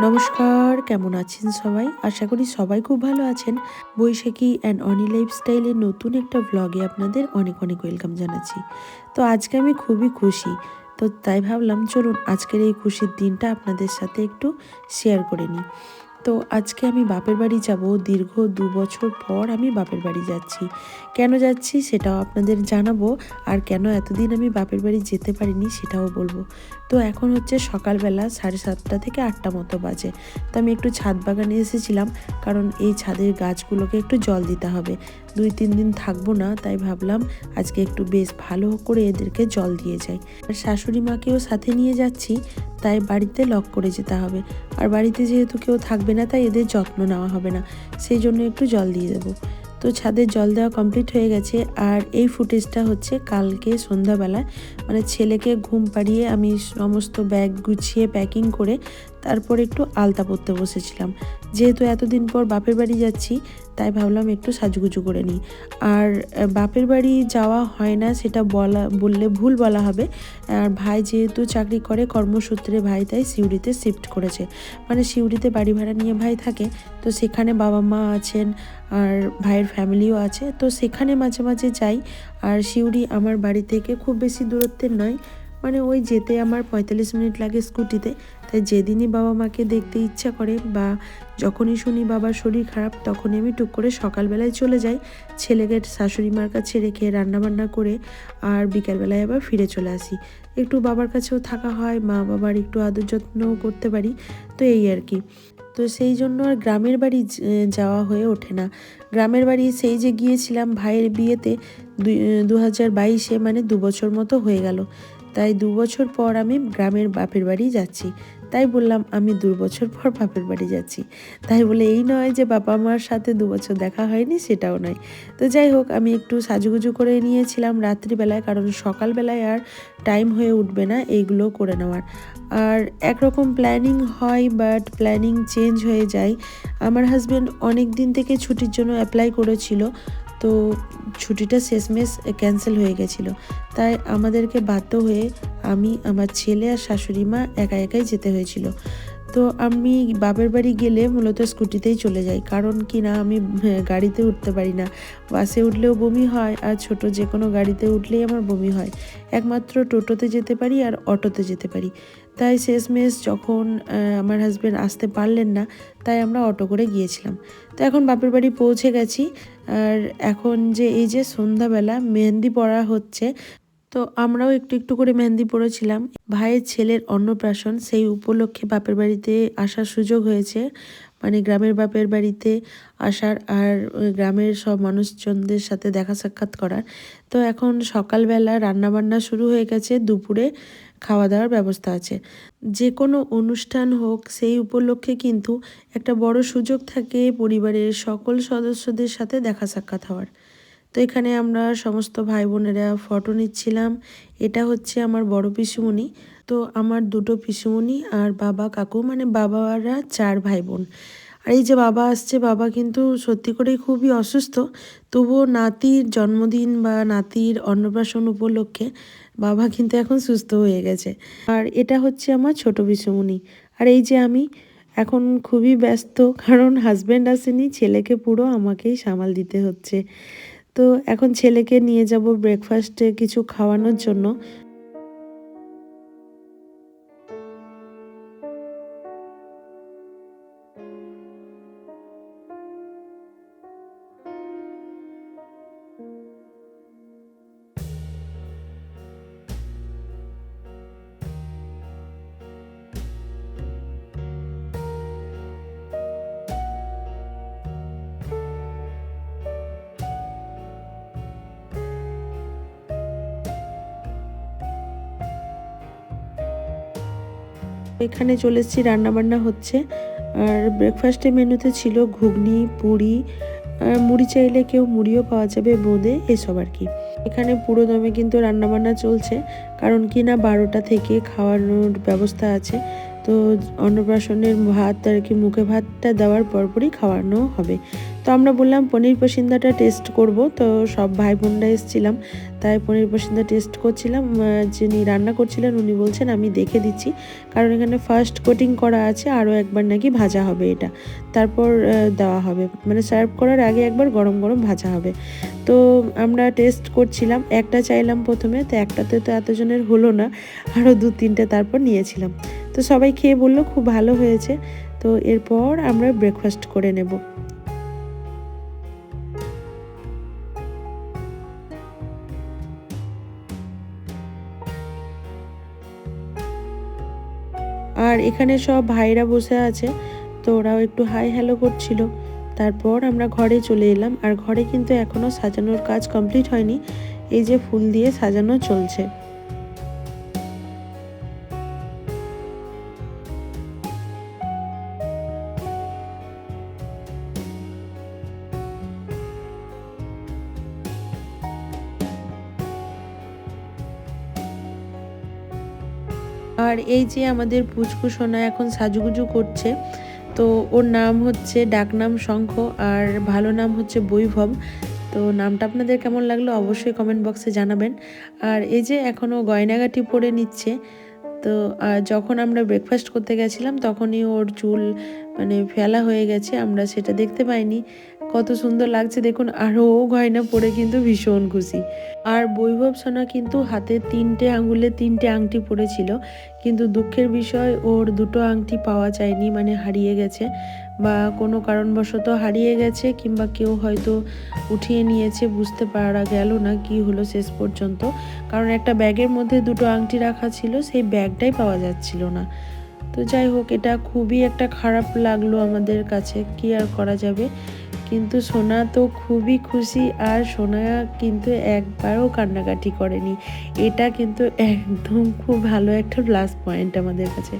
নমস্কার, কেমন আছেন সবাই? আশা করি সবাই খুব ভালো আছেন। বৈশাখী অ্যান্ড অনি লাইফস্টাইলের নতুন একটা ব্লগে আপনাদের অনেক অনেক ওয়েলকাম জানাচ্ছি। তো আজকে আমি খুবই খুশি। তো তাই ভাবলাম, চলুন আজকের এই খুশির দিনটা আপনাদের সাথে একটু শেয়ার করে নিই। তো আজকে আমি বাপের বাড়ি যাব। দীর্ঘ দু বছর পর আমি বাপের বাড়ি যাচ্ছি। কেন যাচ্ছি সেটাও আপনাদের জানাব। আর কেন এতদিন আমি বাপের বাড়ি যেতে পারিনি সেটাও বলব। তো এখন হচ্ছে সকালবেলা সাড়ে সাতটা থেকে আটটা মতো বাজে। তো আমি একটু ছাদ বাগানে এসেছিলাম। কারণ এই ছাদের গাছগুলোকে একটু জল দিতে হবে। দুই তিন দিন থাকব না, তাই ভাবলাম আজকে একটু বেশ ভালো করে এদেরকে জল দিয়ে যাই। আর শাশুড়ি মাকেও সাথে নিয়ে যাচ্ছি, তাই বাড়িতে লক করে যেতে হবে। আর বাড়িতে যেহেতু কেউ থাকবে না, তাই এদের যত্ন নেওয়া হবে না, সেই জন্য একটু জল দিয়ে দেবো তো ছাদের জল দেওয়া কমপ্লিট হয়ে গেছে, আর এই ফুটেজটা হচ্ছে কালকে সন্ধ্যাবেলায়। মানে ছেলেকে ঘুম পাড়িয়ে আমি সমস্ত ব্যাগ গুছিয়ে, প্যাকিং করে তারপর একটু আলতা পরতে বসেছিলাম। যেহেতু এতদিন পর বাপের বাড়ি যাচ্ছি, তাই ভাবলাম একটু সাজুগুজু করে নিই। আর বাপের বাড়ি যাওয়া হয় না সেটা বলা, বললে ভুল বলা হবে। আর ভাই যেহেতু চাকরি করে কর্মসূত্রে ভাই, তাই সিউড়িতে শিফট করেছে। মানে সিউড়িতে বাড়ি ভাড়া নিয়ে ভাই থাকে, তো সেখানে বাবা মা আছেন আর ভাইয়ের ফ্যামিলিও আছে। তো সেখানে মাঝে মাঝে যাই। আর সিউড়ি আমার বাড়ি থেকে খুব বেশি দূরত্বের নয় মানে ওই যেতে আমার পঁয়তাল্লিশ মিনিট লাগে স্কুটিতে। তাই যেদিনই বাবা মাকে দেখতে ইচ্ছা করে বা যখনই শুনি বাবার শরীর খারাপ, তখনই আমি টুক করে সকালবেলায় চলে যাই। ছেলেকে শাশুড়ি মার কাছে রেখে রান্নাবান্না করে আর বিকালবেলায় আবার ফিরে চলে আসি। একটু বাবার কাছেও থাকা হয়, মা বাবার একটু আদর যত্নও করতে পারি। তো এই আর কি। তো সেই জন্য আর গ্রামের বাড়ি যাওয়া হয়ে ওঠে না। গ্রামের বাড়ি সেই যে গিয়েছিলাম ভাইয়ের বিয়েতে দু হাজার বাইশে মানে দু বছর মতো হয়ে গেল। তাই দু বছর পর আমি গ্রামের বাপের বাড়ি যাচ্ছি। তাই বললাম, আমি দু বছর পর বাপের বাড়ি যাচ্ছি। তাই বলে, এই নয় যে বাবা মার সাথে দু বছর দেখা হয়নি, সেটাও নয়। তো যাই হোক, আমি একটু সাজুগুজু করে নিয়েছিলাম রাত্রিবেলায়, কারণ সকালবেলায় আর টাইম হয়ে উঠবে না এইগুলো করে নেওয়ার। আর একরকম প্ল্যানিং হয় বাট প্ল্যানিং চেঞ্জ হয়ে যায়। আমার হাজব্যান্ড অনেক দিন থেকে ছুটির জন্য অ্যাপ্লাই করেছিল তো ছুটিটা শেষমেশ ক্যান্সেল হয়ে গেছিল। তাই আমাদেরকে বাধ্য হয়ে আমি আমার ছেলে আর শাশুড়ি মা একা একাই যেতে হয়েছিল। তো আমি বাপের বাড়ি গেলে মূলত স্কুটিতেই চলে যাই। কারণ কি না আমি হ্যাঁ, গাড়িতে উঠতে পারি না। বাসে উঠলেও বমি হয় আর ছোট যে কোনো গাড়িতে উঠলেই আমার বমি হয়। একমাত্র টোটোতে যেতে পারি আর অটোতে যেতে পারি। তাই শেষমেশ যখন আমার হাজব্যান্ড আসতে পারলেন না, তাই আমরা অটো করে গিয়েছিলাম। তো এখন বাপের বাড়ি পৌঁছে গেছি। আর এখন যে এই যে সন্ধ্যাবেলা মেহেন্দি পড়া হচ্ছে, তো আমরাও একটু একটু করে মেহেন্দি পড়েছিলাম ভাইয়ের ছেলের অন্নপ্রাশন সেই উপলক্ষে বাপের বাড়িতে আসার সুযোগ হয়েছে। মানে গ্রামের বাপের বাড়িতে আসার আর গ্রামের সব মানুষজনদের সাথে দেখা সাক্ষাৎ করার। তো এখন সকালবেলা রান্নাবান্না শুরু হয়ে গেছে, দুপুরে খাওয়া দাওয়ার ব্যবস্থা আছে। যে কোনো অনুষ্ঠান হোক, সেই উপলক্ষে কিন্তু একটা বড় সুযোগ থাকে পরিবারের সকল সদস্যদের সাথে দেখা সাক্ষাৎ হওয়ার। তো এখানে আমরা সমস্ত ভাই বোনেরা ফটো নিচ্ছিলাম। এটা হচ্ছে আমার বড় পিসুমণি। তো আমার দুটো পিসুমণি আর বাবা কাকু মানে বাবারা চার ভাই বোন আর এই যে বাবা আসছে, বাবা কিন্তু সত্যি করেই খুবই অসুস্থ। তবুও নাতির জন্মদিন বা নাতির অন্নপ্রাশন উপলক্ষে বাবা কিন্তু এখন সুস্থ হয়ে গেছে। আর এটা হচ্ছে আমার ছোট পিসুমণি। আর এই যে আমি এখন খুবই ব্যস্ত, কারণ হাজব্যান্ড আসেনি, ছেলেকে পুরো আমাকেই সামাল দিতে হচ্ছে। তো এখন ছেলেকে নিয়ে যাব ব্রেকফাস্টে কিছু খাওয়ানোর জন্য। এখানে চলে এসেছি, রান্নাবান্না হচ্ছে। আর ব্রেকফাস্টের মেনুতে ছিল ঘুগনি, পুরি। মুড়ি চাইলে কেউ মুড়িও পাওয়া যাবে, বোঁদে, এসব আর কি। এখানে পুরো দমে কিন্তু রান্নাবান্না চলছে, কারণ কি না বারোটা থেকে খাওয়ানোর ব্যবস্থা আছে। তো অন্নপ্রাশনের ভাত আর কি মুখে ভাতটা দেওয়ার পরপরই খাওয়ানো হবে। তো আমরা বললাম, পনির পসিন্দাটা টেস্ট করব। তো সব ভাই বোনরা এসেছিলাম, তাই পনির পসিন্দা টেস্ট করছিলাম। যিনি রান্না করছিলেন উনি বলছেন, আমি দেখে দিচ্ছি। কারণ এখানে ফার্স্ট কোটিং করা আছে, আরও একবার নাকি ভাজা হবে এটা। তারপর দেওয়া হবে। মানে সার্ভ করার আগে একবার গরম গরম ভাজা হবে। তো আমরা টেস্ট করছিলাম, একটা চাইলাম প্রথমে, তো একটাতে তো এতজনের হলো না। আরও দু তিনটে তারপর নিয়েছিলাম। তো সবাই খেয়ে বলল, খুব ভালো হয়েছে। তো এরপর আমরা ব্রেকফাস্ট করে নেব। আর এখানে সব ভাইরা বসে আছে, তো ওরাও একটু হাই হ্যালো করছিল। তারপর আমরা ঘরে চলে এলাম, আর ঘরে কিন্তু এখনও সাজানোর কাজ কমপ্লিট হয়নি। এই যে ফুল দিয়ে সাজানো চলছে। আর এই যে আমাদের পুচকু সোনা এখন সাজুগুজু করছে, তো ওর নাম হচ্ছে ডাকনাম শঙ্খ আর ভালো নাম হচ্ছে বৈভব। তো নামটা আপনাদের কেমন লাগল অবশ্যই কমেন্ট বক্সে জানাবেন। আর এই যে এখনও গয়নাগাটি পরে নিচ্ছে, তো যখন আমরা ব্রেকফাস্ট করতে গেছিলাম তখনই ওর চুল মানে ফেলা হয়ে গেছে, আমরা সেটা দেখতে পাইনি। কত সুন্দর লাগছে দেখুন আরও ও গয়না পরে কিন্তু ভীষণ খুশি। আর বৈভব সোনা কিন্তু হাতে তিনটে আঙ্গুলে তিনটে আংটি পরেছিল, কিন্তু দুঃখের বিষয় ওর দুটো আংটি পাওয়া যায়নি মানে হারিয়ে গেছে বা কোনো কারণবশত হারিয়ে গেছে কিংবা কেউ হয়তো উঠিয়ে নিয়েছে, বুঝতে পারা গেল না কি হলো শেষ পর্যন্ত। কারণ একটা ব্যাগের মধ্যে দুটো আংটি রাখা ছিল, সেই ব্যাগটাই পাওয়া যাচ্ছিল না। তো যাই হোক, এটা খুবই একটা খারাপ লাগল আমাদের কাছে, কি আর করা যাবে? কিন্তু সোনা তো খুবই খুশি আর সোনা কিন্তু একবারও কান্নাকাটি করেনি। এটা কিন্তু একদম খুব ভালো একটা প্লাস পয়েন্ট আমাদের কাছে।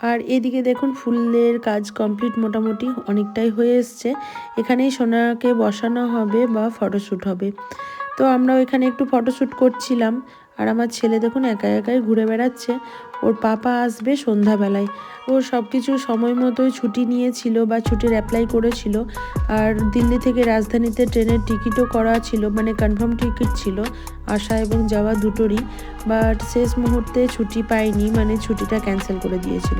আর এদিকে দেখুন ফুলের কাজ কমপ্লিট মোটামুটি অনেকটাই হয়ে এসছে। এখানেই সোনাকে বসানো হবে বা ফটোশ্যুট হবে। তো আমরা ওইখানে একটু ফটোশ্যুট করছিলাম। আর আমার ছেলে দেখুন একা একাই ঘুরে বেড়াচ্ছে। ওর পাপা আসবে সন্ধ্যাবেলায়। ও সব কিছু সময় মতোই ছুটি নিয়েছিল বা ছুটির অ্যাপ্লাই করেছিল। আর দিল্লি থেকে রাজধানীতে ট্রেনের টিকিটও করা ছিল মানে কনফার্ম টিকিট ছিল আসা এবং যাওয়া দুটোরই। বাট শেষ মুহূর্তে ছুটি পায়নি মানে ছুটিটা ক্যান্সেল করে দিয়েছিল।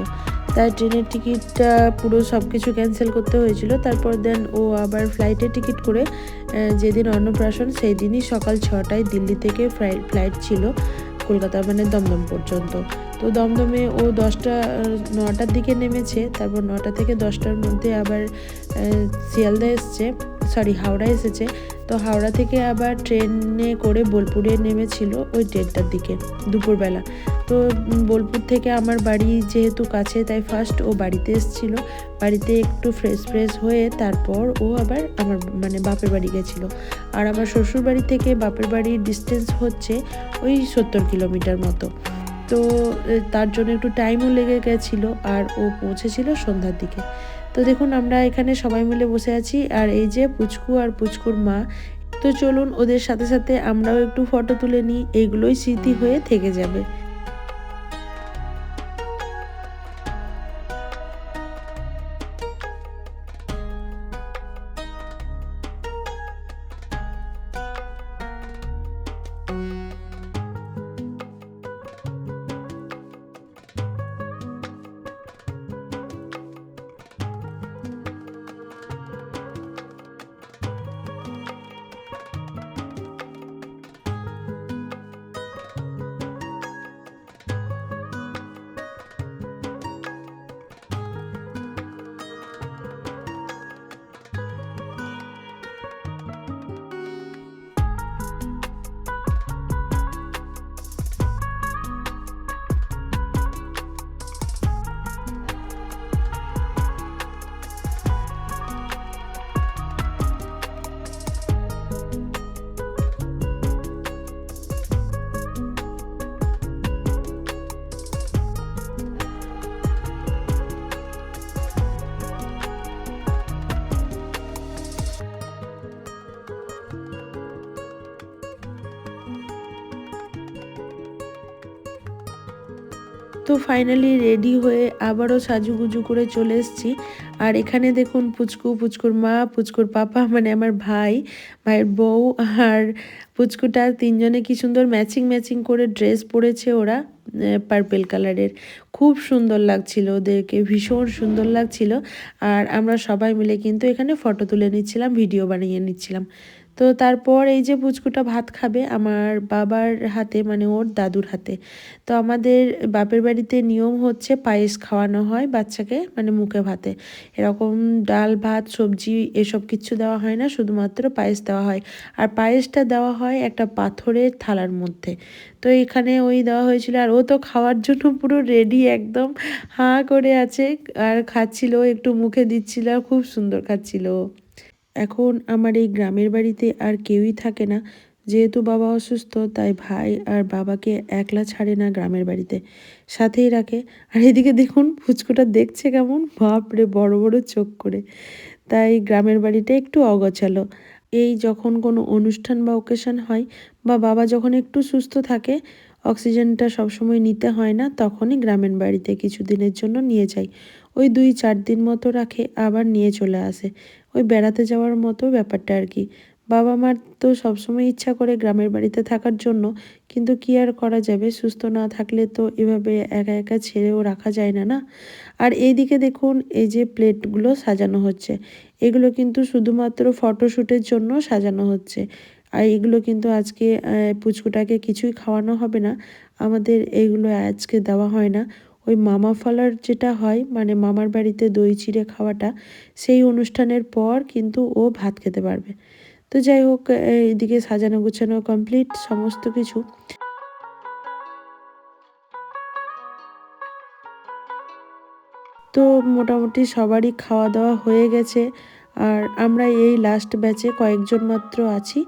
তাই ট্রেনের টিকিটটা পুরো সব কিছু ক্যান্সেল করতে হয়েছিল। তারপর দেন ও আবার ফ্লাইটের টিকিট করে যেদিন অন্নপ্রাশন সেই দিনই সকাল ছটায় দিল্লি থেকে ফ্লাইট ছিল কলকাতা মানে দমদম পর্যন্ত। তো দমদমে ও দশটা, নটার দিকে নেমেছে, তারপর নটা থেকে দশটার মধ্যে আবার শিয়ালদা এসছে সরি হাওড়া এসেছে। তো হাওড়া থেকে আবার ট্রেনে করে বোলপুরে নেমেছিল ওই দেড়টার দিকে, দুপুরবেলা। তো বোলপুর থেকে আমার বাড়ি যেহেতু কাছে, তাই ফার্স্ট ও বাড়িতে এসেছিল। বাড়িতে একটু ফ্রেশ ফ্রেশ হয়ে তারপর ও আবার আমার মানে বাপের বাড়ি গেছিল। আর আমার শ্বশুর বাড়ি থেকে বাপের বাড়ির ডিস্টেন্স হচ্ছে ওই সত্তর কিলোমিটার মতো। তো তার জন্য একটু টাইমও লেগে গেছিল আর ও পৌঁছেছিল সন্ধ্যার দিকে। তো দেখুন, আমরা এখানে সবাই মিলে বসে আছি আর এই যে পুচকু আর পুচকুর মা, তো চলুন ওদের সাথে সাথে আমরাও একটু ফটো তুলে নিই। এগুলোই স্মৃতি হয়ে থেকে যাবে। তো ফাইনালি রেডি হয়ে আবারও সাজুগুজু করে চলে এসেছি। আর এখানে দেখুন পুচকু, পুচকুর মা, পুচকুর পাপা মানে আমার ভাই, ভাইয়ের বউ আর পুচকুটা তিনজনে কি সুন্দর ম্যাচিং ম্যাচিং করে ড্রেস পরেছে ওরা পার্পেল কালারের খুব সুন্দর লাগছিল ওদেরকে, ভীষণ সুন্দর লাগছিল। আর আমরা সবাই মিলে কিন্তু এখানে ফটো তুলে নিচ্ছিলাম ভিডিও বানিয়ে নিচ্ছিলাম। তো তারপর এই যে পুচকুটা ভাত খাবে আমার বাবার হাতে মানে ওর দাদুর হাতে। তো আমাদের বাপের বাড়িতে নিয়ম হচ্ছে পায়েস খাওয়ানো হয় বাচ্চাকে মানে মুখে ভাতে। এরকম ডাল, ভাত, সবজি এসব কিছু দেওয়া হয় না, শুধুমাত্র পায়েস দেওয়া হয়। আর পায়েসটা দেওয়া হয় একটা পাথরের থালার মধ্যে। তো এখানে ওই দেওয়া হয়েছিল, আর ও তো খাওয়ার জন্য পুরো রেডি একদম হাঁ করে আছে। আর খাচ্ছিল, একটু মুখে দিচ্ছিল, খুব সুন্দর খাচ্ছিল এখন আমার এই গ্রামের বাড়িতে আর কেউই থাকে না। যেহেতু বাবা অসুস্থ, তাই ভাই আর বাবাকে একলা ছাড়ে না গ্রামের বাড়িতে। সাথেই রাখে। আর এদিকে দেখুন, ফুচকুটা দেখছে কেমন? বাপরে, বড় বড় চোখ করে। তাই গ্রামের বাড়িটা একটু অগোছালো। এই যখন কোনো অনুষ্ঠান বা ওকেশন হয় বা বাবা যখন একটু সুস্থ থাকে, অক্সিজেনটা সবসময় নিতে হয় না, তখনই গ্রামের বাড়িতে কিছুদিনের জন্য নিয়ে যাই ওই দুই চার দিন মতো রাখে, আবার নিয়ে চলে আসে। ওই বেড়াতে যাওয়ার মতো ব্যাপারটা আর কি। বাবা মার তো সবসময় ইচ্ছা করে গ্রামের বাড়িতে থাকার জন্য, কিন্তু কি আর করা যাবে? সুস্থ না থাকলে তো এভাবে একা একা ছেড়েও রাখা যায় না না? আর এইদিকে দেখুন, এই যে প্লেটগুলো সাজানো হচ্ছে, এগুলো কিন্তু শুধুমাত্র ফটোশ্যুটের জন্য সাজানো হচ্ছে। আর এগুলো কিন্তু আজকে পুচকুটাকে কিছুই খাওয়ানো হবে না। আমাদের এইগুলো আজকে দেওয়া হয় না। ওই মামা ফলার যেটা হয় মানে মামার বাড়িতে দই চিড়ে খাওয়াটা, সেই অনুষ্ঠানের পর কিন্তু ও ভাত খেতে পারবে। তো যাই হোক, এইদিকে সাজানো গুছানো কমপ্লিট সমস্ত কিছু। তো মোটামুটি সবারই খাওয়া দাওয়া হয়ে গেছে, আর আমরা এই লাস্ট ব্যাচে কয়েকজন মাত্র আছি।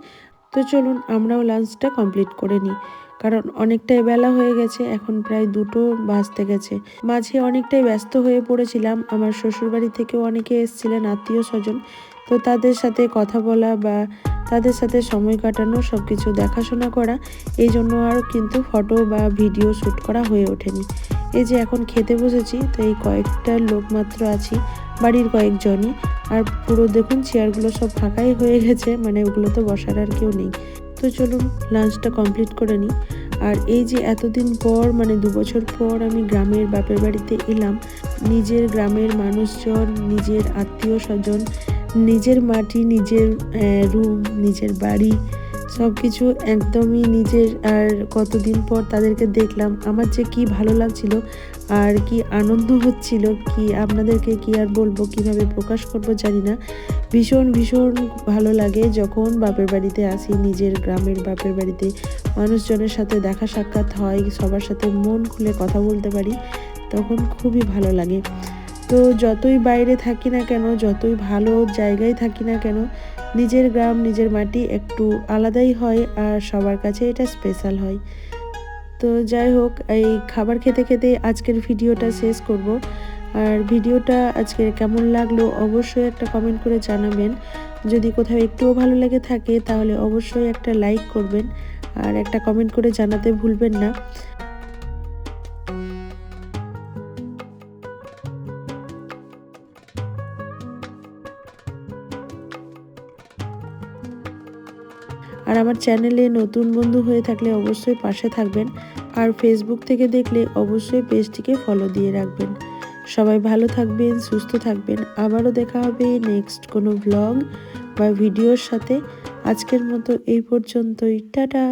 তো চলুন আমরাও লাঞ্চটা কমপ্লিট করে নিই। কারণ অনেকটাই বেলা হয়ে গেছে, এখন প্রায় দুটো বাজতে গেছে। মাঝে অনেকটাই ব্যস্ত হয়ে পড়েছিলাম। আমার শ্বশুরবাড়ি থেকেও অনেকে এসেছিলেন, আত্মীয় স্বজন। তো তাদের সাথে কথা বলা বা তাদের সাথে সময় কাটানো সব কিছু দেখাশোনা করা, এই জন্য আর কিন্তু ফটো বা ভিডিও শ্যুট করা হয়ে ওঠেনি। এই যে এখন খেতে বসেছি, তো এই কয়েকটা লোক মাত্র আছি, বাড়ির কয়েকজনই। আর পুরো দেখুন চেয়ারগুলো সব ফাঁকাই হয়ে গেছে মানে ওগুলো তো বসার আর কেউ নেই। তো চলুন লাঞ্চটা কমপ্লিট করে নিই। আর এই যে এতদিন পর মানে দু বছর পর আমি গ্রামের বাপের বাড়িতে এলাম, নিজের গ্রামের মানুষজন, নিজের আত্মীয় স্বজন, নিজের মাটি, নিজের রুম নিজের বাড়ি সব কিছু একদমই নিজের। আর কতদিন পর তাদেরকে দেখলাম, আমার যে কি ভালো লাগছিল আর কি আনন্দ হচ্ছিল, কি আপনাদেরকে কি আর বলব, কীভাবে প্রকাশ করব জানি না। ভীষণ ভীষণ ভালো লাগে যখন বাপের বাড়িতে আসি, নিজের গ্রামের বাপের বাড়িতে। মানুষজনের সাথে দেখা সাক্ষাৎ হয়, সবার সাথে মন খুলে কথা বলতে পারি, তখন খুবই ভালো লাগে। তো যতই বাইরে থাকি না কেন, যতই ভালো জায়গায় থাকি না কেন, নিজের গ্রাম, নিজের মাটি একটু আলাদাই হয় আর সবার কাছে এটা স্পেশাল হয়। তো যাই হোক, এই খাবার খেতে খেতে আজকের ভিডিওটা শেষ করব। আর ভিডিওটা আজকে কেমন লাগল অবশ্যই একটা কমেন্ট করে জানাবেন। যদি কোথাও একটুও ভালো লেগে থাকে, তাহলে অবশ্যই একটা লাইক করবেন আর একটা কমেন্ট করে জানাতে ভুলবেন না। আর আমার চ্যানেলে নতুন বন্ধু হয়ে থাকলে অবশ্যই পাশে থাকবেন। আর ফেসবুক থেকে দেখলে অবশ্যই পেজটিকে ফলো দিয়ে রাখবেন। সবাই ভালো থাকবেন, সুস্থ থাকবেন। আবারও দেখা হবে নেক্সট কোনো ব্লগ বা ভিডিওর সাথে। আজকের মতো এই পর্যন্তই। টাটা!